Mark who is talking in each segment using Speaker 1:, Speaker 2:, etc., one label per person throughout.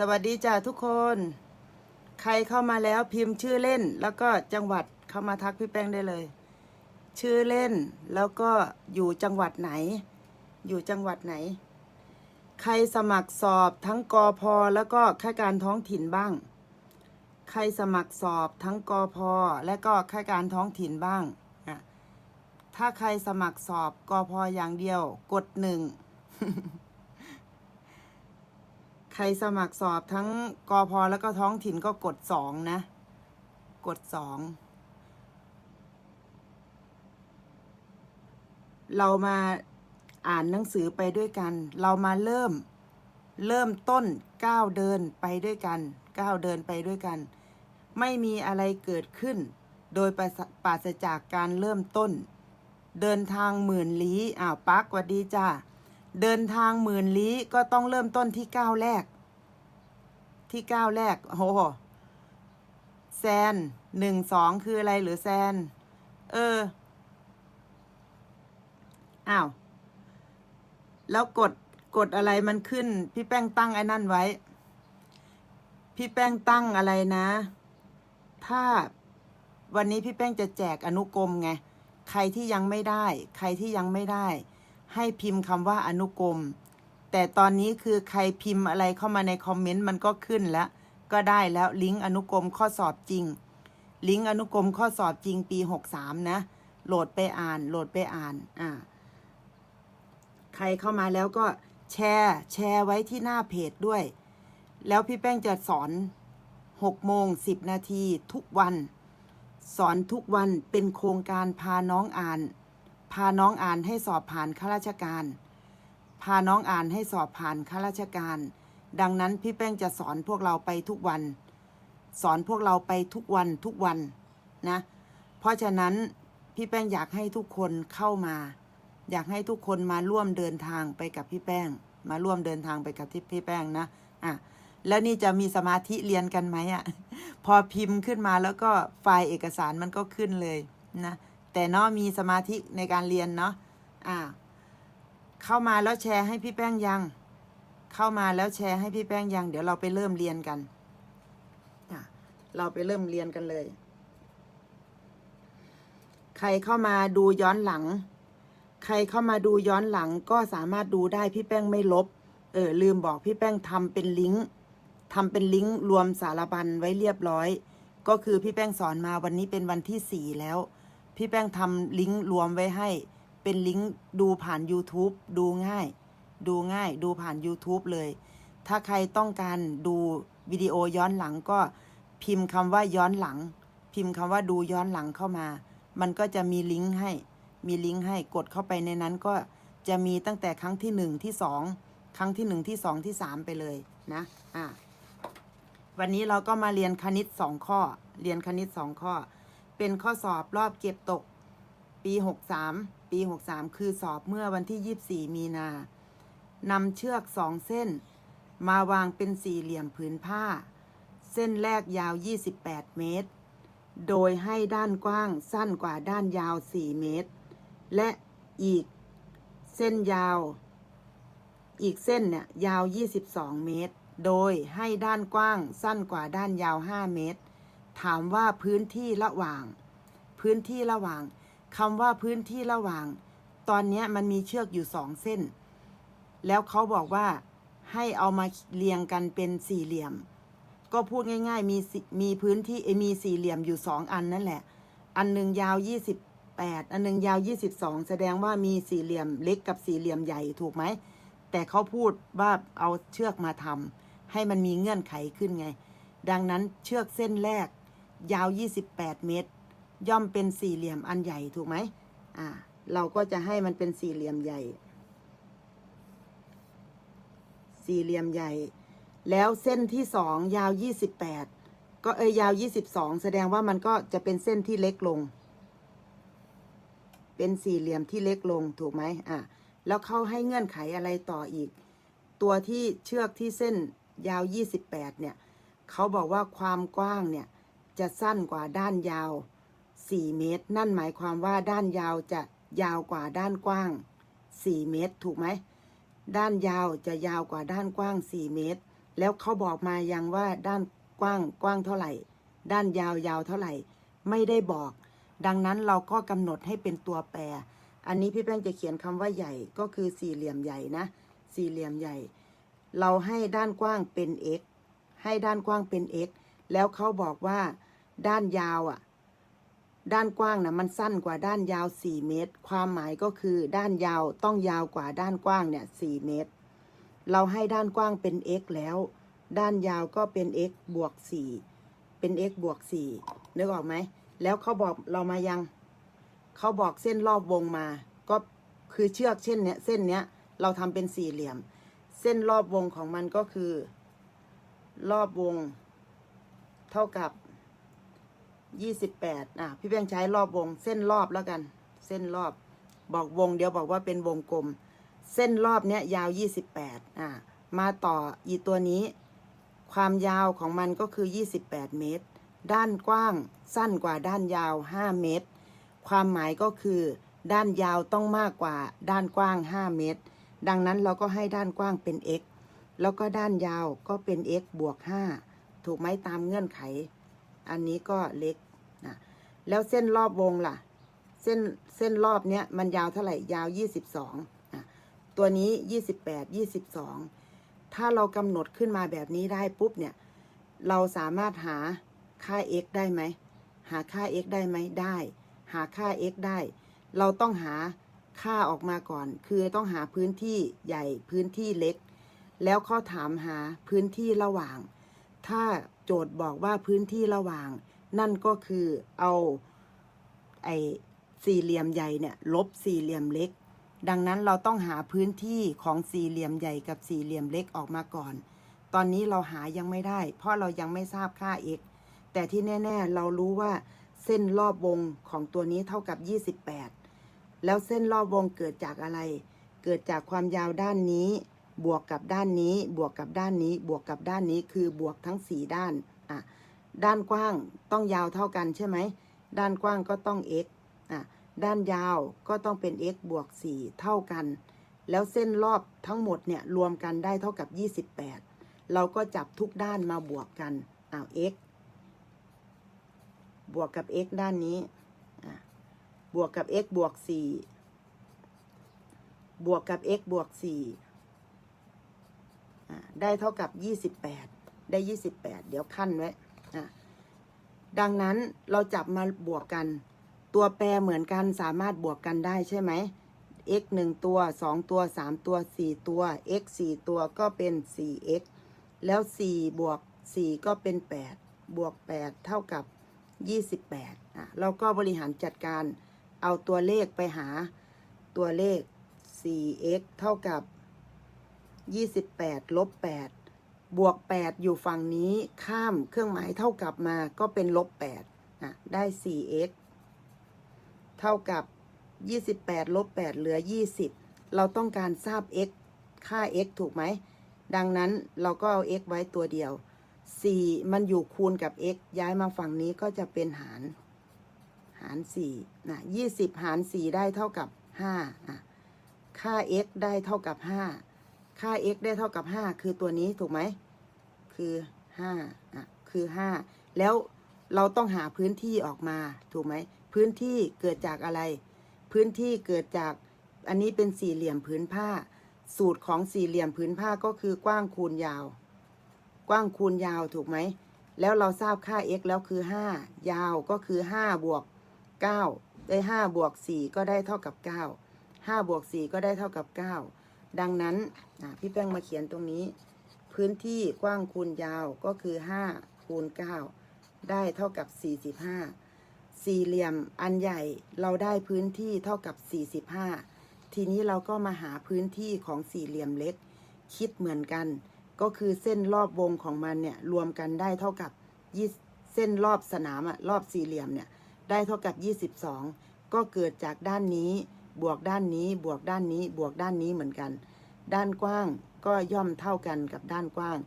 Speaker 1: สวัสดีจ้าทุกคน ใครเข้ามาแล้วพิมพ์ชื่อเล่น แล้วก็จังหวัดเข้ามาทักพี่แป้งได้เลย ชื่อเล่นแล้วก็อยู่จังหวัดไหน อยู่จังหวัดไหน ใครสมัครสอบทั้งกอพอแล้วก็ข้าการท้องถิ่นบ้าง ใครสมัครสอบทั้งกอพอและก็ข้าการท้องถิ่นบ้างถ้าใครสมัครสอบกอพออย่างเดียว กดหนึ่ง ใครสมัครสอบทั้งกอพอแล้วก็ท้องถิ่นก็กดสองนะ กดสองเรามาอ่านหนังสือไปด้วยกัน เรามาเริ่ม เริ่มต้นก้าวเดินไปด้วยกันก้าวเดินไปด้วยกัน ไม่มีอะไรเกิดขึ้น โดยปราศจากการเริ่มต้น เดินทางหมื่นลี้อ้าวปักหวัดดีจ้า เดินทางหมื่นลี้ก็ต้องเริ่มต้นที่ก้าวแรก ที่ก้าวแรกโอ้โหแซนหนึ่งสองคืออะไรหรือแซน เออ อ้าว แล้วกดกดอะไรมันขึ้น พี่แป้งตั้งไอ้นั่นไว้ พี่แป้งตั้งอะไรนะ ถ้าวันนี้พี่แป้งจะแจกอนุกรมไง ใครที่ยังไม่ได้ ใครที่ยังไม่ได้ ให้พิมพ์คำว่าอนุกรม แต่ตอนนี้คือใครพิมพ์อะไรเข้ามาในคอมเมนต์มันก็ขึ้นแล้ว ก็ได้แล้วลิงก์อนุกรมข้อสอบจริง ลิงก์อนุกรมข้อสอบจริงปี 63 นะ โหลดไปอ่าน โหลดไปอ่าน อ่า ใครเข้ามาแล้วก็แชร์ แชร์ไว้ที่หน้าเพจด้วย แล้วพี่แป้งจะสอน6โมง10 นาทีทุกวัน สอนทุกวันเป็นโครงการพาน้องอ่าน พาน้องอ่านให้สอบผ่านข้าราชการ พาน้องอ่านให้สอบผ่านข้าราชการ ดังนั้นพี่แป้งจะสอนพวกเราไปทุกวัน สอนพวกเราไปทุกวันทุกวันนะ เพราะฉะนั้นพี่แป้งอยากให้ทุกคนเข้ามา อยากให้ทุกคนมาร่วมเดินทางไปกับพี่แป้ง มาร่วมเดินทางไปกับที่พี่แป้งนะอะแล้วนี่จะมีสมาธิเรียนกันไหมอะ พอพิมพ์ขึ้นมาแล้วก็ไฟล์เอกสารมันก็ขึ้นเลยนะ แต่เนาะมีสมาธิในการเรียนเนาะอ่า เข้ามาแล้วแชร์ให้พี่แป้งยัง เข้ามาแล้วแชร์ให้พี่แป้งยัง เดี๋ยวเราไปเริ่มเรียนกันอะเราไปเริ่มเรียนกันเลย ใครเข้ามาดูย้อนหลัง ใครเข้ามาดูย้อนหลังก็สามารถดูได้พี่แป้งไม่ลบ เออลืมบอกพี่แป้งทำเป็นลิงก์ทำเป็นลิงก์รวมสารบัญไว้เรียบร้อย ก็คือพี่แป้งสอนมาวันนี้เป็นวันที่สี่แล้ว พี่แป้งทำลิงก์รวมไว้ให้ เป็นลิงก์ดูผ่าน YouTube ดูง่าย ดูง่ายดูผ่าน YouTube เลย ถ้าใครต้องการดูวิดีโอย้อนหลังก็พิมพ์คำว่าย้อนหลัง พิมพ์คำว่าดูย้อนหลังเข้ามา มันก็จะมีลิงก์ให้ มีลิงก์ให้กดเข้าไปในนั้นก็จะมีตั้งแต่ครั้งที่หนึ่งที่สองครั้งที่หนึ่งที่สองที่สามไปเลยนะอะวันนี้เราก็มาเรียนคณิตสองข้อ เรียนคณิตสองข้อ เป็นข้อสอบรอบเก็บตก ปีหกสามปีหกสามคือสอบเมื่อวันที่ยี่บสี่มีนานำเชือกสองเส้น มาวางเป็นสี่เหลี่ยมผืนผ้า เส้นแรกยาว 28 เมตร โดยให้ด้านกว้างสั้นกว่าด้านยาว 4 เมตร และอีกเส้นยาว อีกเส้นเนี่ยยาว 22 เมตร โดยให้ด้านกว้างสั้นกว่าด้านยาว 5 เมตร ถามว่าพื้นที่ระหว่าง พื้นที่ระหว่างคำว่าพื้นที่ระหว่าง ตอนนี้มันมีเชือกอยู่สองเส้น แล้วเขาบอกว่าให้เอามาเรียงกันเป็นสี่เหลี่ยม ก็พูดง่าย ๆ มีมีพื้นที่มีสี่เหลี่ยมอยู่สองอันนั่นแหละ อันหนึ่งยาวยี่สิบแปดอันหนึ่งยาวยี่สิบสองแสดงว่ามีสี่เหลี่ยมเล็กกับสี่เหลี่ยมใหญ่ถูกไหม แต่เขาพูดว่าเอาเชือกมาทำให้มันมีเงื่อนไขขึ้นไง ดังนั้นเชือกเส้นแรก ยาว 28 เมตร ย่อมเป็นสี่เหลี่ยมอันใหญ่ถูกไหมอ่าเราก็จะให้มันเป็นสี่เหลี่ยมใหญ่ สี่เหลี่ยมใหญ่ แล้วเส้นที่สองยาว 28 ก็เอ้ยยาว 22 แสดงว่ามันก็จะเป็นเส้นที่เล็กลง เป็นสี่เหลี่ยมที่เล็กลงถูกไหมอะแล้วเขาให้เงื่อนไขอะไรต่ออีก ตัวที่เชือกที่เส้นยาว 28 เนี่ย เขาบอกว่าความกว้างเนี่ย จะสั้นกว่าด้านยาว 4 เมตร นั่นหมายความว่าด้านยาวจะยาวกว่าด้านกว้าง 4 เมตร ถูกไหม ด้านยาวจะยาวกว่าด้านกว้าง 4 เมตร แล้วเขาบอกมายังว่าด้านกว้างกว้างเท่าไหร่ ด้านยาวยาวเท่าไหร่ ไม่ได้บอก ดังนั้นเราก็กำหนดให้เป็นตัวแปร อันนี้พี่แป้งจะเขียนคำว่าใหญ่ก็คือสี่เหลี่ยมใหญ่นะ สี่เหลี่ยมใหญ่ เราให้ด้านกว้างเป็น x ให้ด้านกว้างเป็น x แล้วเขาบอกว่า ด้านยาวอะ ด้านกว้างนะมันสั้นกว่าด้านยาว4เมตร ความหมายก็คือด้านยาวต้องยาวกว่าด้านกว้างเนี่ย4เมตร เราให้ด้านกว้างเป็น x แล้ว ด้านยาวก็เป็น x บวก4เป็น x บวก4นึกออกไหม แล้วเขาบอกเรามายัง เขาบอกเส้นรอบวงมา ก็คือเชือกเช่นเนี้ย เส้นเนี้ย เราทำเป็นสี่เหลี่ยม เส้นรอบวงของมันก็คือ รอบวง เท่ากับ ยี่สิบแปดอะ พี่เพียงใช้รอบวง เส้นรอบแล้วกัน เส้นรอบ บอกวงเดี๋ยวบอกว่าเป็นวงกลม เส้นรอบเนี้ยยาวยี่สิบแปดอะ มาต่ออีตัวนี้ ความยาวของมันก็คือ28เมตร ด้านกว้างสั้นกว่าด้านยาว5เมตร ความหมายก็คือ ด้านยาวต้องมากกว่าด้านกว้าง5เมตร ดังนั้นเราก็ให้ด้านกว้างเป็น x แล้วก็ด้านยาวก็เป็น x บวก5ถูกไหมตามเงื่อนไข อันนี้ก็เล็ก แล้วเส้นรอบวงล่ะ เส้นเส้นรอบเนี้ยมันยาวเท่าไหร่ ยาว22อะตัวนี้28 22ถ้าเรากำหนดขึ้นมาแบบนี้ได้ปุ๊บเนี่ย เราสามารถหาค่า x ได้ไหม หาค่า x ได้ไหมได้ หาค่า x ได้ เราต้องหาค่าออกมาก่อน คือต้องหาพื้นที่ใหญ่พื้นที่เล็ก แล้วข้อถามหาพื้นที่ระหว่าง ถ้าโจทย์บอกว่าพื้นที่ระหว่าง นั่นก็คือเอาไอ้สี่เหลี่ยมใหญ่เนี่ยลบสี่เหลี่ยมเล็ก ดังนั้นเราต้องหาพื้นที่ของสี่เหลี่ยมใหญ่กับสี่เหลี่ยมเล็กออกมาก่อน ตอนนี้เราหายังไม่ได้ เพราะเรายังไม่ทราบค่า x แต่ที่แน่ ๆ เรารู้ว่าเส้นรอบวงของตัวนี้เท่ากับ 28 แล้วเส้นรอบวงเกิดจากอะไร เกิดจากความยาวด้านนี้ บวกกับด้านนี้ บวกกับด้านนี้ บวกกับด้านนี้ คือบวกทั้ง 4 ด้าน อะ ด้านกว้างต้องยาวเท่ากันใช่ไหม ด้านกว้างก็ต้อง x อะด้านยาวก็ต้องเป็น x บวก 4 เท่ากัน แล้วเส้นรอบทั้งหมดเนี่ยรวมกันได้เท่ากับ 28 เราก็จับทุกด้านมาบวกกันอ้าว x บวกกับ x ด้านนี้ บวกกับ x บวก 4 บวกกับ x บวก 4 ได้เท่ากับ 28 ได้ 28 เดี๋ยวขั้นไว้ ดังนั้นเราจับมาบวกกัน ตัวแปรเหมือนกันสามารถบวกกันได้ใช่ไหม x หนึ่งตัวสองตัวสามตัวสี่ตัว x สี่ตัวก็เป็น 4x แล้ว 4 บวก 4 ก็เป็น 8 บวก 8 เท่ากับ 28อะเราก็บริหารจัดการเอาตัวเลขไปหาตัวเลข 4x เท่ากับ 28 ลบ 8 บวก 8 อยู่ฝั่งนี้ข้ามเครื่องหมายเท่ากับมาก็เป็นลบ8อะได้ 4x เท่ากับ 28ลบ8เหลือ 20 เราต้องการทราบ x ค่า x ถูกไหม ดังนั้นเราก็เอา x ไว้ตัวเดียว 4 มันอยู่คูณกับ x ย้ายมาฝั่งนี้ก็จะเป็นหาร หาร4นะ20 หาร 4 ได้เท่ากับ5อะค่า x ได้เท่ากับ 5 ค่า x ได้เท่ากับ 5 คือตัวนี้ถูกไหม คือ 5 อะ คือ 5 แล้วเราต้องหาพื้นที่ออกมา ถูกไหม พื้นที่เกิดจากอะไร พื้นที่เกิดจาก อันนี้เป็นสี่เหลี่ยมผืนผ้า สูตรของสี่เหลี่ยมผืนผ้าก็คือกว้างคูณยาว กว้างคูณยาวถูกไหม แล้วเราทราบค่า x แล้วคือ 5 ยาวก็คือ 5 บวก 9 ได้ 5 บวก 4 ก็ได้เท่ากับ 9 5 บวก 4 ก็ได้เท่ากับ 9 ดังนั้นพี่แป้งมาเขียนตรงนี้ พื้นที่กว้างคูณยาวก็คือ 5 คูณ 9 ได้เท่ากับ 45 สี่เหลี่ยมอันใหญ่เราได้พื้นที่เท่ากับ 45 ทีนี้เราก็มาหาพื้นที่ของสี่เหลี่ยมเล็ก คิดเหมือนกัน ก็คือเส้นรอบวงของมันเนี่ยรวมกันได้เท่ากับยี่เส้นรอบสนามอะรอบสี่เหลี่ยมเนี่ยได้เท่ากับ 22 ก็เกิดจากด้านนี้ บวกด้านนี้บวกด้านนี้บวกด้านนี้เหมือนกัน ด้านกว้างก็ย่อมเท่ากันกับด้านกว้าง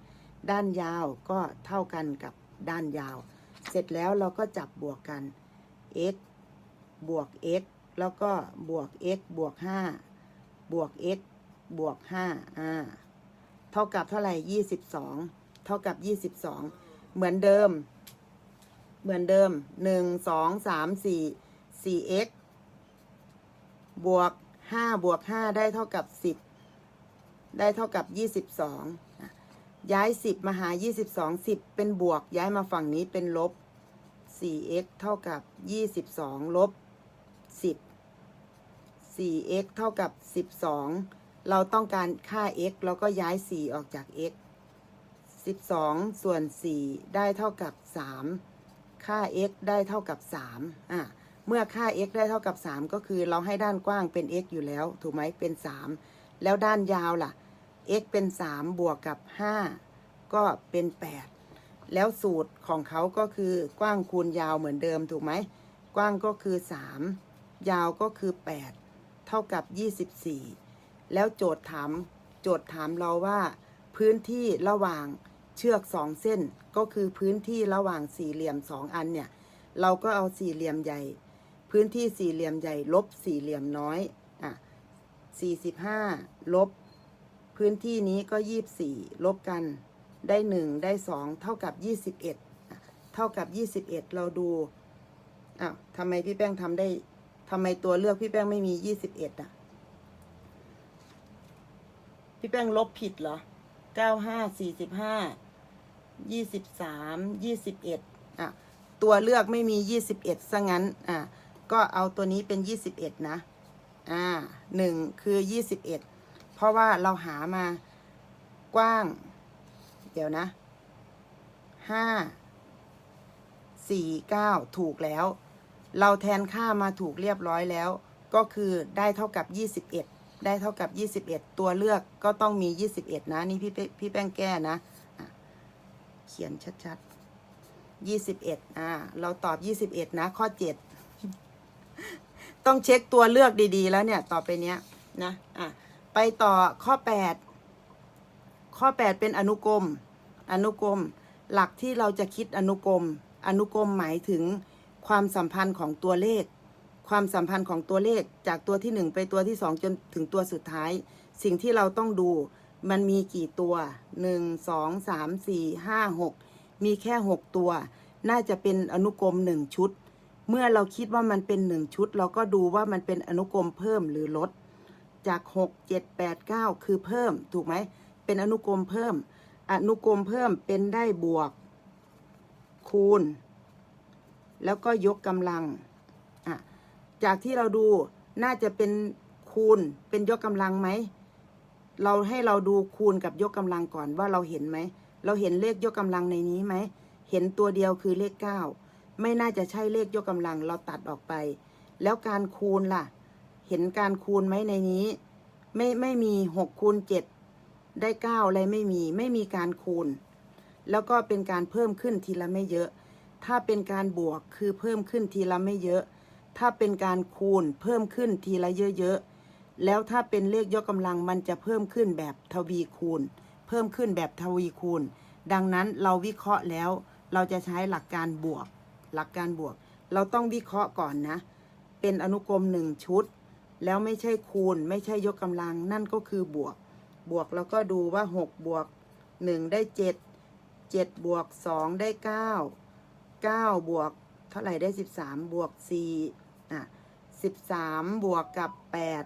Speaker 1: ด้านยาวก็เท่ากันกับด้านยาว เสร็จแล้วเราก็จับบวกกัน x บวก x แล้วก็บวก x บวก 5 บวก x บวก5อ่าเท่ากับเท่าไหร่ยี่สิบสองเท่ากับยี่สิบสองเหมือนเดิม เหมือนเดิมหนึ่งสองสามสี่สี่ x บวกห้าบวกห้าได้เท่ากับสิบได้เท่ากับยี่สิบสองย้ายสิบมาหายี่สิบสองสิบเป็นบวกย้ายมาฝั่งนี้เป็นลบสี่ x เท่ากับยี่สิบสองลบสิบสี่ x เท่ากับสิบสองเราต้องการค่า x เราก็ย้ายสี่ออกจาก x สิบสองส่วนสี่ได้เท่ากับสามค่า x ได้เท่ากับสามอะ เมื่อค่า x ได้เท่ากับ 3 ก็คือเราให้ด้านกว้างเป็น x อยู่แล้ว ถูกไหมเป็น 3 แล้วด้านยาวล่ะ x เป็น 3 บวกกับ 5 ก็เป็น 8 แล้วสูตรของเขาก็คือกว้างคูณยาวเหมือนเดิมถูกไหม กว้างก็คือ 3 ยาวก็คือ 8 เท่ากับ 24 แล้วโจทย์ถาม โจทย์ถามเราว่า พื้นที่ระหว่างเชือกสองเส้น ก็คือพื้นที่ระหว่างสี่เหลี่ยมสองอันเนี่ย เราก็เอาสี่เหลี่ยมใหญ่ พื้นที่สี่เหลี่ยมใหญ่ลบสี่เหลี่ยมน้อยอะสี่สิบห้าลบ พื้นที่นี้ก็ยี่บสี่ลบกันได้หนึ่งได้สองเท่ากับยี่สิบเอ็ดเท่ากับยี่สิบเอ็ดเราดูอ้าวทำไมพี่แป้งทำได้ทำไมตัวเลือกพี่แป้งไม่มียี่สิบเอ็ดอะพี่แป้งลบผิดเหรอเก้าห้าสี่สิบห้ายี่สิบสามยี่สิบเอ็ดอะตัวเลือกไม่มียี่สิบเอ็ดซะงั้นอะ ก็เอาตัวนี้เป็นยี่สิบเอ็ดนะ อ่าหนึ่งคือยี่สิบเอ็ดเพราะว่าเราหามากว้าง เดี๋ยวนะห้าสี่เก้าถูกแล้ว เราแทนค่ามาถูกเรียบร้อยแล้ว ก็คือได้เท่ากับยี่สิบเอ็ดได้เท่ากับยี่สิบเอ็ดตัวเลือกก็ต้องมียี่สิบเอ็ดนะ นี่พี่เป้พี่แป้งแก้นะเขียนชัดๆยี่สิบเอ็ดอ่า เราตอบยี่สิบเอ็ดนะ ข้อเจ็ด ต้องเช็คตัวเลือกดีๆ แล้วเนี่ย ต่อไปเนี้ยนะอะไปต่อข้อแปดข้อแปดเป็นอนุกรม อนุกรม หลักที่เราจะคิดอนุกรม อนุกรมหมายถึงความสัมพันธ์ของตัวเลข ความสัมพันธ์ของตัวเลขจากตัวที่หนึ่งไปตัวที่สองจนถึงตัวสุดท้าย สิ่งที่เราต้องดูมันมีกี่ตัวหนึ่งสองสามสี่ห้าหกมีแค่หกตัว น่าจะเป็นอนุกรมหนึ่งชุด เมื่อเราคิดว่ามันเป็นหนึ่งชุด เราก็ดูว่ามันเป็นอนุกรมเพิ่มหรือลด จากหกเจ็ดแปดเก้าคือเพิ่ม ถูกไหม เป็นอนุกรมเพิ่ม อนุกรมเพิ่มเป็นได้บวก คูณ แล้วก็ยกกำลัง อะ จากที่เราดูน่าจะเป็นคูณเป็นยกกำลังไหม เราให้เราดูคูณกับยกกำลังก่อนว่าเราเห็นไหม เราเห็นเลขยกกำลังในนี้ไหม เห็นตัวเดียวคือเลขเก้า ไม่น่าจะใช่เลขยกกำลังเราตัดออกไป แล้วการคูณล่ะ เห็นการคูณไหมในนี้ ไม่ไม่มีหกคูณเจ็ดได้เก้าอะไรไม่มีไม่มีการคูณ แล้วก็เป็นการเพิ่มขึ้นทีละไม่เยอะ ถ้าเป็นการบวกคือเพิ่มขึ้นทีละไม่เยอะ ถ้าเป็นการคูณเพิ่มขึ้นทีละเยอะๆแล้วถ้าเป็นเลขยกกำลังมันจะเพิ่มขึ้นแบบทวีคูณ เพิ่มขึ้นแบบทวีคูณ ดังนั้นเราวิเคราะห์แล้วเราจะใช้หลักการบวก หลักการบวก เราต้องวิเคราะห์ก่อนนะ เป็นอนุกรมหนึ่งชุด แล้วไม่ใช่คูณ ไม่ใช่ยกกำลัง นั่นก็คือบวก บวกแล้วก็ดูว่าหกบวกหนึ่งได้เจ็ดเจ็ดบวกสองได้เก้าเก้าบวก เท่าไหร่ได้สิบสามบวกสี่อะสิบสามบวกกับแปด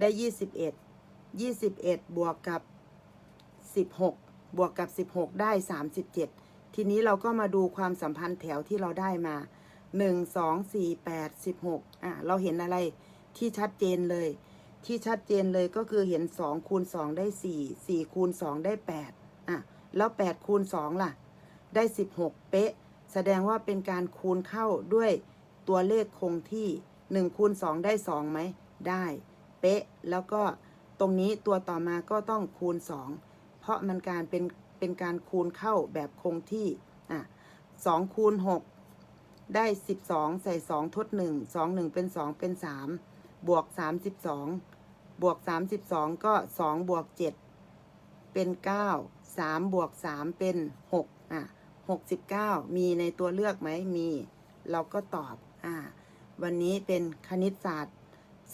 Speaker 1: ได้ยี่สิบเอ็ดยี่สิบเอ็ดบวกกับสิบหกบวกกับสิบหกได้สามสิบเจ็ด ทีนี้เราก็มาดูความสัมพันธ์แถวที่เราได้มาหนึ่งสองสี่แปดสิบหกอะเราเห็นอะไรที่ชัดเจนเลย ที่ชัดเจนเลยก็คือเห็นสองคูณสองได้สี่สี่คูณสองได้แปดอะแล้วแปดคูณสองล่ะ ได้สิบหกเป๊ะ แสดงว่าเป็นการคูณเข้าด้วยตัวเลขคงที่หนึ่งคูณสองได้สองไหมได้ เป๊ะ แล้วก็ตรงนี้ตัวต่อมาก็ต้องคูณสองเพราะมันการเป็น เป็นการคูณเข้าแบบคงที่อะสองคูณหกได้สิบสองใส่สองทดหนึ่งสองหนึ่งเป็นสองเป็นสามบวกสามสิบสองบวกสามสิบสองก็สองบวกเจ็ดเป็นเก้าสามบวกสามเป็นหกอะหกสิบเก้ามีในตัวเลือกไหมมี เราก็ตอบอ่าวันนี้เป็นคณิตศาสตร์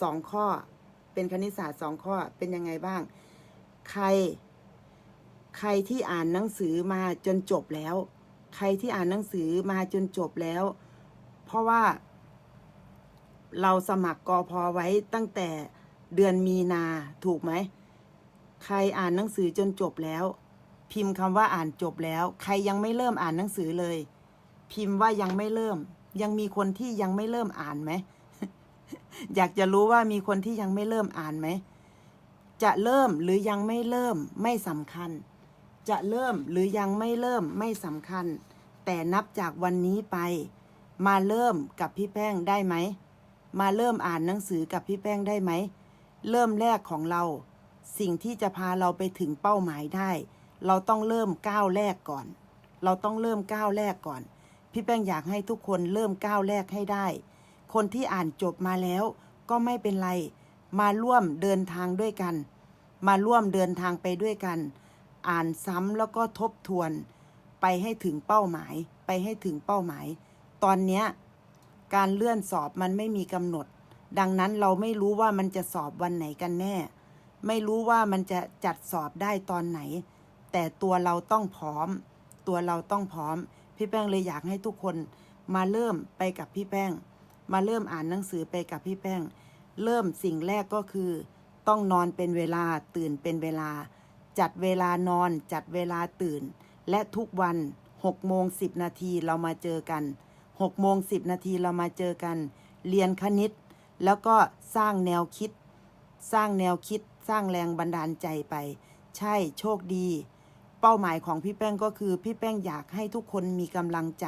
Speaker 1: สองข้อ เป็นคณิตศาสตร์สองข้อเป็นยังไงบ้าง ใคร ใครที่อ่านหนังสือมาจนจบแล้ว ใครที่อ่านหนังสือมาจนจบแล้ว เพราะว่า เราสมัครกอพอไว้ตั้งแต่เดือนมีนาถูกไหม ใครอ่านหนังสือจนจบแล้ว พิมพ์คำว่าอ่านจบแล้ว ใครยังไม่เริ่มอ่านหนังสือเลย พิมพ์ว่ายังไม่เริ่ม ยังมีคนที่ยังไม่เริ่มอ่านไหมอยากจะรู้ว่ามีคนที่ยังไม่เริ่มอ่านไหม จะเริ่มหรือยังไม่เริ่มไม่สำคัญ จะเริ่มหรือยังไม่เริ่มไม่สำคัญ แต่นับจากวันนี้ไป มาเริ่มกับพี่แป้งได้ไหม มาเริ่มอ่านหนังสือกับพี่แป้งได้ไหม เริ่มแรกของเรา สิ่งที่จะพาเราไปถึงเป้าหมายได้ เราต้องเริ่มก้าวแรกก่อน เราต้องเริ่มก้าวแรกก่อน พี่แป้งอยากให้ทุกคนเริ่มก้าวแรกให้ได้ คนที่อ่านจบมาแล้ว ก็ไม่เป็นไร มาร่วมเดินทางด้วยกัน มาร่วมเดินทางไปด้วยกัน อ่านซ้ำแล้วก็ทบทวนไปให้ถึงเป้าหมาย ไปให้ถึงเป้าหมาย ตอนเนี้ยการเลื่อนสอบมันไม่มีกำหนด ดังนั้นเราไม่รู้ว่ามันจะสอบวันไหนกันแน่ ไม่รู้ว่ามันจะจัดสอบได้ตอนไหน แต่ตัวเราต้องพร้อม ตัวเราต้องพร้อม พี่แป้งเลยอยากให้ทุกคนมาเริ่มไปกับพี่แป้ง มาเริ่มอ่านหนังสือไปกับพี่แป้ง เริ่มสิ่งแรกก็คือ ต้องนอนเป็นเวลาตื่นเป็นเวลา จัดเวลานอน จัดเวลาตื่น และทุกวัน6โมง10 นาทีเรามาเจอกัน6โมง10 นาทีเรามาเจอกัน เรียนคณิต แล้วก็สร้างแนวคิด สร้างแนวคิด สร้างแรงบันดาลใจไป ใช่โชคดี เป้าหมายของพี่แป้งก็คือพี่แป้งอยากให้ทุกคนมีกำลังใจ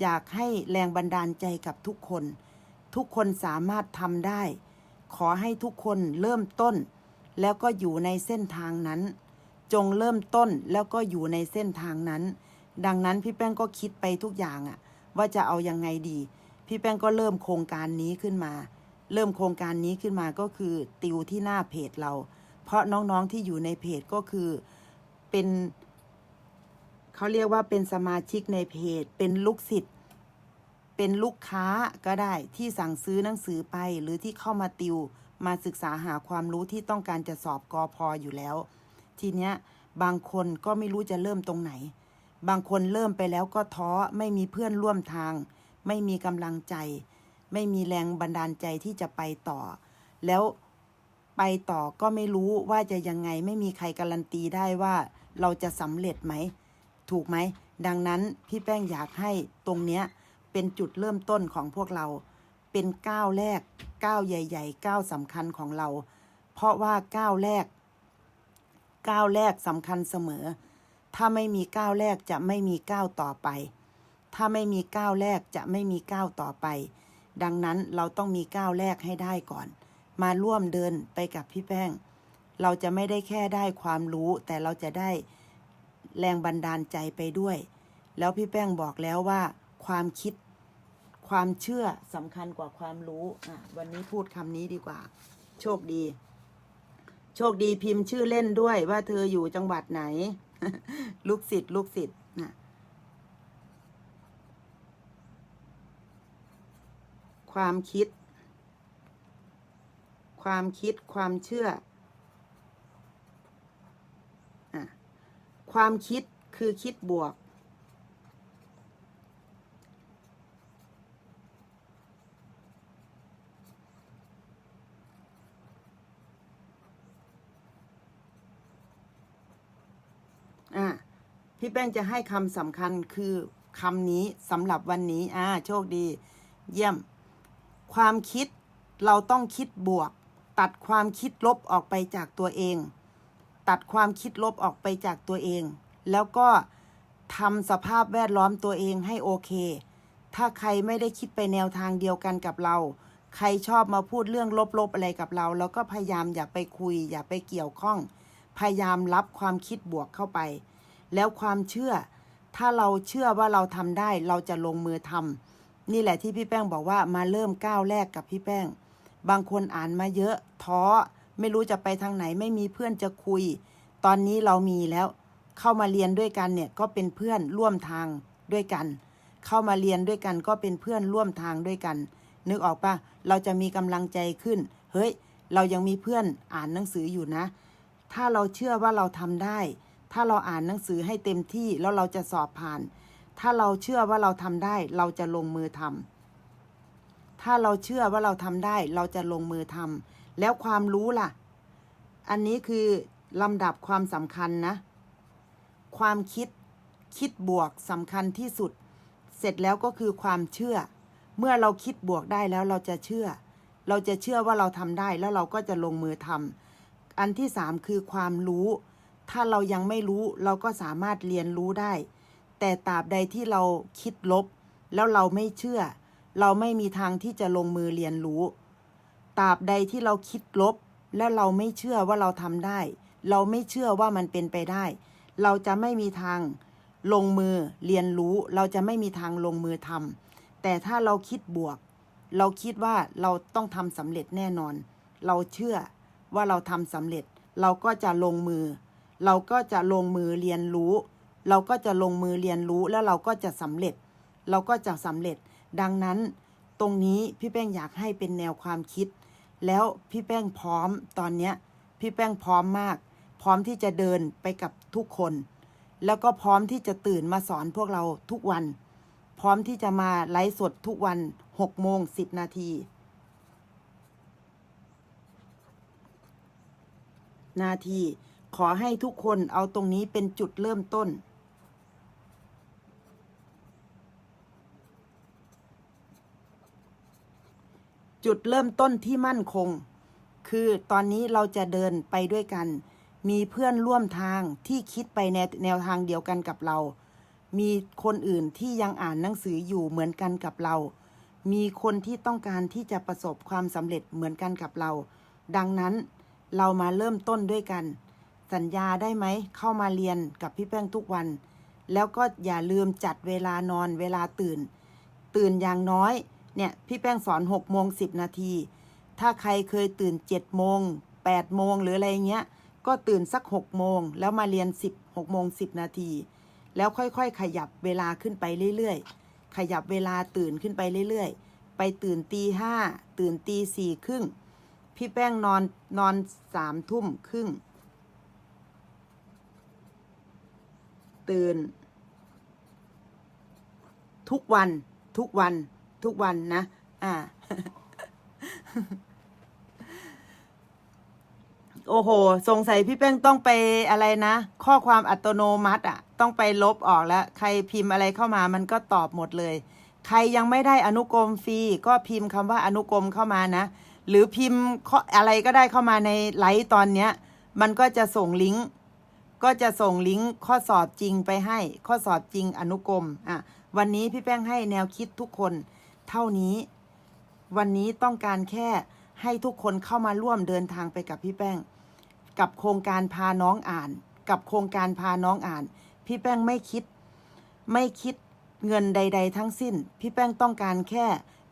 Speaker 1: อยากให้แรงบันดาลใจกับทุกคน ทุกคนสามารถทำได้ ขอให้ทุกคนเริ่มต้น แล้วก็อยู่ในเส้นทางนั้น จงเริ่มต้นแล้วก็อยู่ในเส้นทางนั้น ดังนั้นพี่แป้งก็คิดไปทุกอย่างอะว่าจะเอายังไงดี พี่แป้งก็เริ่มโครงการนี้ขึ้นมา เริ่มโครงการนี้ขึ้นมาก็คือติวที่หน้าเพจเรา เพราะน้องๆที่อยู่ในเพจก็คือเป็นเขาเรียกว่าเป็นสมาชิกในเพจ เป็นลูกศิษย์เป็นลูกค้าก็ได้ที่สั่งซื้อหนังสือไปหรือที่เข้ามาติว มาศึกษาหาความรู้ที่ต้องการจะสอบกอพออยู่แล้ว ทีเนี้ยบางคนก็ไม่รู้จะเริ่มตรงไหน บางคนเริ่มไปแล้วก็ท้อไม่มีเพื่อนร่วมทาง ไม่มีกำลังใจ ไม่มีแรงบันดาลใจที่จะไปต่อ แล้วไปต่อก็ไม่รู้ว่าจะยังไงไม่มีใครการันตีได้ว่าเราจะสำเร็จไหม ถูกไหม ดังนั้นพี่แป้งอยากให้ตรงเนี้ยเป็นจุดเริ่มต้นของพวกเรา เป็นก้าวแรกก้าวใหญ่ๆก้าวสำคัญของเรา เพราะว่าก้าวแรกก้าวแรกสำคัญเสมอ ถ้าไม่มีก้าวแรกจะไม่มีก้าวต่อไป ถ้าไม่มีก้าวแรกจะไม่มีก้าวต่อไป ดังนั้นเราต้องมีก้าวแรกให้ได้ก่อน มาร่วมเดินไปกับพี่แป้ง เราจะไม่ได้แค่ได้ความรู้ แต่เราจะได้แรงบันดาลใจไปด้วย แล้วพี่แป้งบอกแล้วว่า ความคิด ความเชื่อสำคัญกว่าความรู้อะวันนี้พูดคำนี้ดีกว่า โชคดี โชคดีพิมพ์ชื่อเล่นด้วยว่าเธออยู่จังหวัดไหน ลูกศิษย์ลูกศิษย์นะความคิด ความคิดความเชื่ออความคิดคือคิดบวก อะ พี่แป้งจะให้คำสำคัญคือคำนี้สำหรับวันนี้ อ่า โชคดี เยี่ยม ความคิดเราต้องคิดบวก ตัดความคิดลบออกไปจากตัวเอง ตัดความคิดลบออกไปจากตัวเอง แล้วก็ทำสภาพแวดล้อมตัวเองให้โอเค ถ้าใครไม่ได้คิดไปแนวทางเดียวกันกับเรา ใครชอบมาพูดเรื่องลบๆอะไรกับเราเราก็พยายามอย่าไปคุย อย่าไปเกี่ยวข้อง พยายามรับความคิดบวกเข้าไป แล้วความเชื่อ ถ้าเราเชื่อว่าเราทำได้ เราจะลงมือทำนี่แหละที่พี่แป้งบอกว่ามาเริ่มก้าวแรกกับพี่แป้ง บางคนอ่านมาเยอะท้อไม่รู้จะไปทางไหนไม่มีเพื่อนจะคุย ตอนนี้เรามีแล้ว เข้ามาเรียนด้วยกันเนี่ยก็เป็นเพื่อนร่วมทางด้วยกัน เข้ามาเรียนด้วยกันก็เป็นเพื่อนร่วมทางด้วยกัน นึกออกปะเราจะมีกำลังใจขึ้น เฮ้ย เรายังมีเพื่อนอ่านหนังสืออยู่นะ ถ้าเราเชื่อว่าเราทำได้ ถ้าเราอ่านหนังสือให้เต็มที่แล้วเราจะสอบผ่าน ถ้าเราเชื่อว่าเราทำได้ เราจะลงมือทำถ้าเราเชื่อว่าเราทำได้ เราจะลงมือทำแล้วความรู้ล่ะ อันนี้คือลำดับความสำคัญนะ ความคิดคิดบวกสำคัญที่สุด เสร็จแล้วก็คือความเชื่อ เมื่อเราคิดบวกได้แล้วเราจะเชื่อ เราจะเชื่อว่าเราทำได้แล้วเราก็จะลงมือทำอันที่สามคือความรู้ ถ้าเรายังไม่รู้เราก็สามารถเรียนรู้ได้ แต่ตราบใดที่เราคิดลบ แล้วเราไม่เชื่อ เราไม่มีทางที่จะลงมือเรียนรู้ตราบใดที่เราคิดลบ และเราไม่เชื่อว่าเราทำได้ เราไม่เชื่อว่ามันเป็นไปได้ เราจะไม่มีทางลงมือเรียนรู้ เราจะไม่มีทางลงมือทำแต่ถ้าเราคิดบวก เราคิดว่าเราต้องทำสำเร็จแน่นอน เราเชื่อว่าเราทำสำเร็จ เราก็จะลงมือ เราก็จะลงมือเรียนรู้ เราก็จะลงมือเรียนรู้แล้วเราก็จะสำเร็จ เราก็จะสำเร็จ ดังนั้นตรงนี้พี่แป้งอยากให้เป็นแนวความคิด แล้วพี่แป้งพร้อมตอนเนี้ยพี่แป้งพร้อมมาก พร้อมที่จะเดินไปกับทุกคน แล้วก็พร้อมที่จะตื่นมาสอนพวกเราทุกวัน พร้อมที่จะมาไลฟ์สดทุกวัน6โมง10 นาทีนาที ขอให้ทุกคนเอาตรงนี้เป็นจุดเริ่มต้น จุดเริ่มต้นที่มั่นคง คือตอนนี้เราจะเดินไปด้วยกัน มีเพื่อนร่วมทางที่คิดไปในแนวทางเดียวกันกับเรา มีคนอื่นที่ยังอ่านหนังสืออยู่เหมือนกันกับเรา มีคนที่ต้องการที่จะประสบความสำเร็จเหมือนกันกับเรา ดังนั้นเรามาเริ่มต้นด้วยกัน สัญญาได้ไหม เข้ามาเรียนกับพี่แป้งทุกวัน แล้วก็อย่าลืมจัดเวลานอนเวลาตื่น ตื่นอย่างน้อย เนี่ยพี่แป้งสอน6กโมงสินาที ถ้าใครเคยตื่น7จ็ดโมงแปดโมงหรืออะไรเงี้ย ก็ตื่นสัก6กโมงแล้วมาเรียน10 6โมง10นาที แล้วค่อยๆ ขยับเวลาขึ้นไปเรื่อยๆ ขยับเวลาตื่นขึ้นไปเรื่อยๆ ไปตื่นตีห้าตื่นตีสี่ครึ่งพี่แป้งนอนนอนสามทุ่มครึ่ง ตื่น ทุกวัน ทุกวัน ทุกวันนะ อ่า โอ้โห สงสัยพี่แป้งต้องไปอะไรนะ ข้อความอัตโนมัติ อะ ต้องไปลบออกแล้ว ใครพิมพ์อะไรเข้ามามันก็ตอบหมดเลย ใครยังไม่ได้อนุกรมฟรี ก็พิมพ์คำว่าอนุกรมเข้ามานะ หรือพิมพ์ข้ออะไรก็ได้เข้ามาในไลฟ์ตอนเนี้ย มันก็จะส่งลิงก์ ก็จะส่งลิงก์ข้อสอบจริงไปให้ ข้อสอบจริงอนุกรมอะวันนี้พี่แป้งให้แนวคิดทุกคน เท่านี้ วันนี้ต้องการแค่ให้ทุกคนเข้ามาร่วมเดินทางไปกับพี่แป้ง กับโครงการพาน้องอ่าน กับโครงการพาน้องอ่าน พี่แป้งไม่คิด ไม่คิดเงินใด ๆ ทั้งสิ้น พี่แป้งต้องการแค่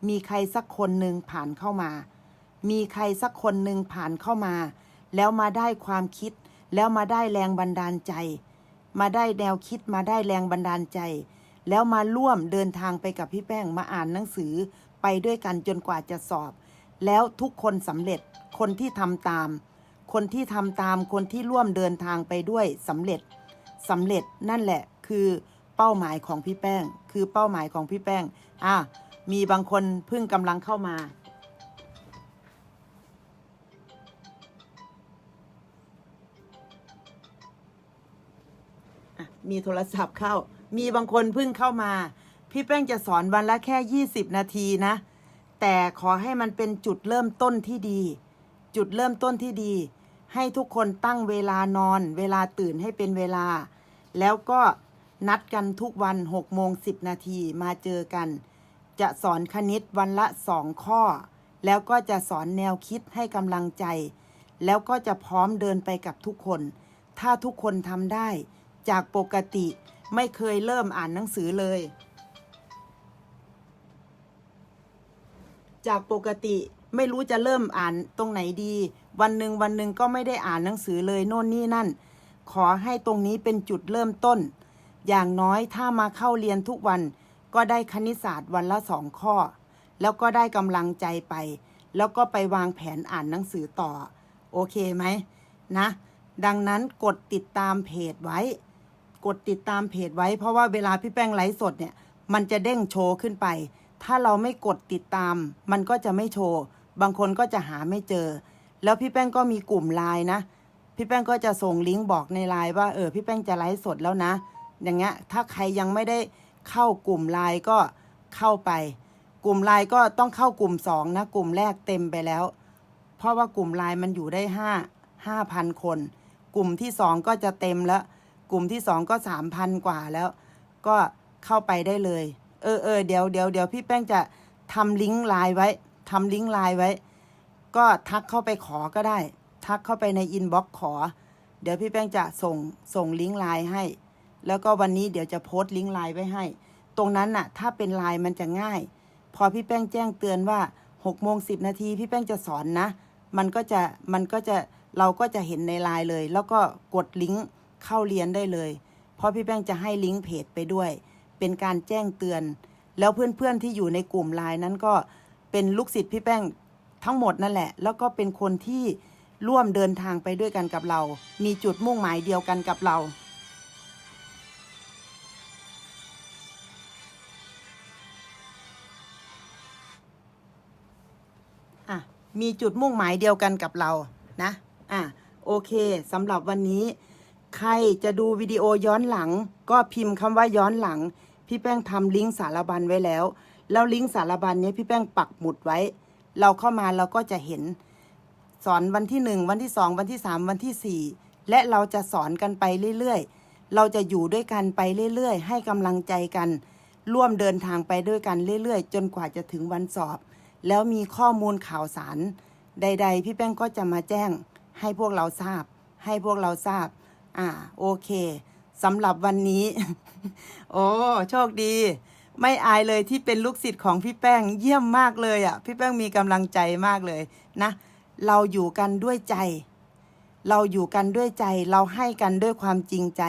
Speaker 1: มีใครสักคนหนึ่งผ่านเข้ามา มีใครสักคนหนึ่งผ่านเข้ามา แล้วมาได้ความคิด แล้วมาได้แรงบันดาลใจ มาได้แนวคิดมาได้แรงบันดาลใจ แล้วมาร่วมเดินทางไปกับพี่แป้งมาอ่านหนังสือไปด้วยกันจนกว่าจะสอบ แล้วทุกคนสำเร็จคนที่ทำตาม คนที่ทำตามคนที่ร่วมเดินทางไปด้วยสำเร็จสำเร็จนั่นแหละคือเป้าหมายของพี่แป้ง คือเป้าหมายของพี่แป้งอะมีบางคนเพิ่งกำลังเข้ามา มีโทรศัพท์เข้า มีบางคนเพิ่งเข้ามา พี่แป้งจะสอนวันละแค่ 20 นาทีนะ แต่ขอให้มันเป็นจุดเริ่มต้นที่ดี จุดเริ่มต้นที่ดี ให้ทุกคนตั้งเวลานอน เวลาตื่นให้เป็นเวลา แล้วก็นัดกันทุกวัน6โมง10 นาทีมาเจอกัน จะสอนคณิตวันละสองข้อ แล้วก็จะสอนแนวคิดให้กำลังใจ แล้วก็จะพร้อมเดินไปกับทุกคน ถ้าทุกคนทำได้ จากปกติไม่เคยเริ่มอ่านหนังสือเลย จากปกติไม่รู้จะเริ่มอ่านตรงไหนดี วันหนึ่งวันหนึ่งก็ไม่ได้อ่านหนังสือเลยโน่นนี่นั่น ขอให้ตรงนี้เป็นจุดเริ่มต้น อย่างน้อยถ้ามาเข้าเรียนทุกวัน ก็ได้คณิตศาสตร์วันละสองข้อ แล้วก็ได้กำลังใจไป แล้วก็ไปวางแผนอ่านหนังสือต่อ โอเคไหมนะ ดังนั้นกดติดตามเพจไว้ กดติดตามเพจไว้ เพราะว่าเวลาพี่แป้งไลฟ์สดเนี่ย มันจะเด้งโชว์ขึ้นไป ถ้าเราไม่กดติดตาม มันก็จะไม่โชว์ บางคนก็จะหาไม่เจอ แล้วพี่แป้งก็มีกลุ่มไลน์นะ พี่แป้งก็จะส่งลิงก์บอกในไลน์ว่าเออพี่แป้งจะไลฟ์สดแล้วนะ อย่างเงี้ย ถ้าใครยังไม่ได้เข้ากลุ่มไลน์ก็เข้าไป กลุ่มไลน์ก็ต้องเข้ากลุ่มสองนะ กลุ่มแรกเต็มไปแล้ว เพราะว่ากลุ่มไลน์มันอยู่ได้ห้าห้าพันคน กลุ่มที่สองก็จะเต็มแล้ว กลุ่มที่สองก็สามพันกว่าแล้ว ก็เข้าไปได้เลย เออเออเดี๋ยวเดี๋ยวเดี๋ยวพี่แป้งจะทำลิงก์ไลน์ไว้ทำลิงก์ไลน์ไว้ ก็ทักเข้าไปขอก็ได้ ทักเข้าไปในอินบ็อกซ์ขอ เดี๋ยวพี่แป้งจะส่งส่งลิงก์ไลน์ให้ แล้วก็วันนี้เดี๋ยวจะโพสต์ลิงก์ไลน์ไว้ให้ ตรงนั้นน่ะ ถ้าเป็นไลน์มันจะง่าย พอพี่แป้งแจ้งเตือนว่า6โมง10 นาทีพี่แป้งจะสอนนะ มันก็จะมันก็จะเราก็จะเห็นในไลน์เลย แล้วก็กดลิงก์ เข้าเรียนได้เลย เพราะพี่แป้งจะให้ลิงก์เพจไปด้วย เป็นการแจ้งเตือน แล้วเพื่อนๆที่อยู่ในกลุ่มไลน์นั้นก็เป็นลูกศิษย์พี่แป้งทั้งหมดนั่นแหละ แล้วก็เป็นคนที่ร่วมเดินทางไปด้วยกันกับเรา มีจุดมุ่งหมายเดียวกันกับเราอะมีจุดมุ่งหมายเดียวกันกับเรานะ อะ โอเค สำหรับวันนี้ ใครจะดูวิดีโอย้อนหลัง ก็พิมพ์คำว่าย้อนหลัง พี่แป้งทำลิงก์สารบัญไว้แล้ว แล้วลิงก์สารบัญนี้พี่แป้งปักหมุดไว้ เราเข้ามาเราก็จะเห็น สอนวันที่หนึ่งวันที่สองวันที่สามวันที่สี่และเราจะสอนกันไปเรื่อยๆ เราจะอยู่ด้วยกันไปเรื่อยๆ ให้กำลังใจกัน ร่วมเดินทางไปด้วยกันเรื่อยๆ จนกว่าจะถึงวันสอบ แล้วมีข้อมูลข่าวสาร ใด ๆ พี่แป้งก็จะมาแจ้ง ให้พวกเราทราบ ให้พวกเราทราบ อ่า โอเคสำหรับวันนี้ โอ้ โชคดี ไม่อายเลยที่เป็นลูกศิษย์ของพี่แป้ง เยี่ยมมากเลยอะ พี่แป้งมีกำลังใจมากเลยนะ เราอยู่กันด้วยใจ เราอยู่กันด้วยใจ เราให้กันด้วยความจริงใจ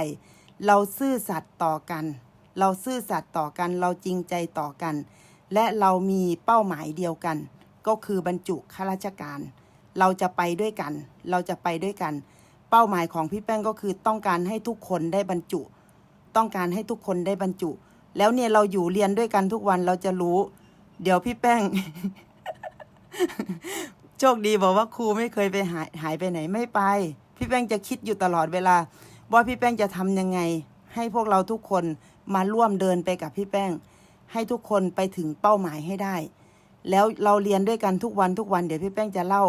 Speaker 1: เราซื่อสัตย์ต่อกัน เราซื่อสัตย์ต่อกัน เราจริงใจต่อกัน และเรามีเป้าหมายเดียวกัน ก็คือบรรจุข้าราชการ เราจะไปด้วยกัน เราจะไปด้วยกัน เป้าหมายของพี่แป้งก็คือต้องการให้ทุกคนได้บรรจุ ต้องการให้ทุกคนได้บรรจุ แล้วเนี่ยเราอยู่เรียนด้วยกันทุกวันเราจะรู้ เดี๋ยวพี่แป้ง โชคดีบอกว่าครูไม่เคยไปหายหายไปไหนไม่ไป พี่แป้งจะคิดอยู่ตลอดเวลาว่าพี่แป้งจะทำยังไง ให้พวกเราทุกคนมาร่วมเดินไปกับพี่แป้ง ให้ทุกคนไปถึงเป้าหมายให้ได้ แล้วเราเรียนด้วยกันทุกวันทุกวันเดี๋ยวพี่แป้งจะเล่า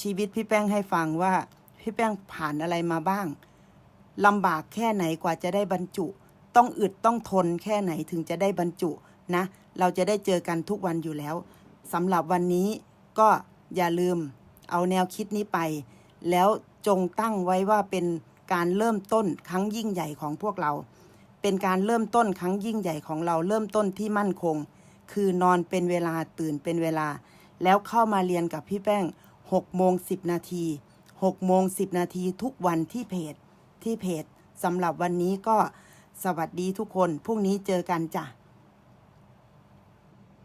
Speaker 1: ชีวิตพี่แป้งให้ฟังว่า พี่แป้งผ่านอะไรมาบ้างลำบากแค่ไหนกว่าจะได้บรรจุ ต้องอึดต้องทนแค่ไหนถึงจะได้บรรจุนะ เราจะได้เจอกันทุกวันอยู่แล้วสำหรับวันนี้ก็อย่าลืมเอาแนวคิดนี้ไป แล้วจงตั้งไว้ว่าเป็นการเริ่มต้นครั้งยิ่งใหญ่ของพวกเรา เป็นการเริ่มต้นครั้งยิ่งใหญ่ของเราเริ่มต้นที่มั่นคง คือนอนเป็นเวลาตื่นเป็นเวลา แล้วเข้ามาเรียนกับพี่แป้ง6โมง10 นาที 6โมง10 นาทีทุกวันที่เพจที่เพจสำหรับวันนี้ก็สวัสดีทุกคน พรุ่งนี้เจอกันจ้ะ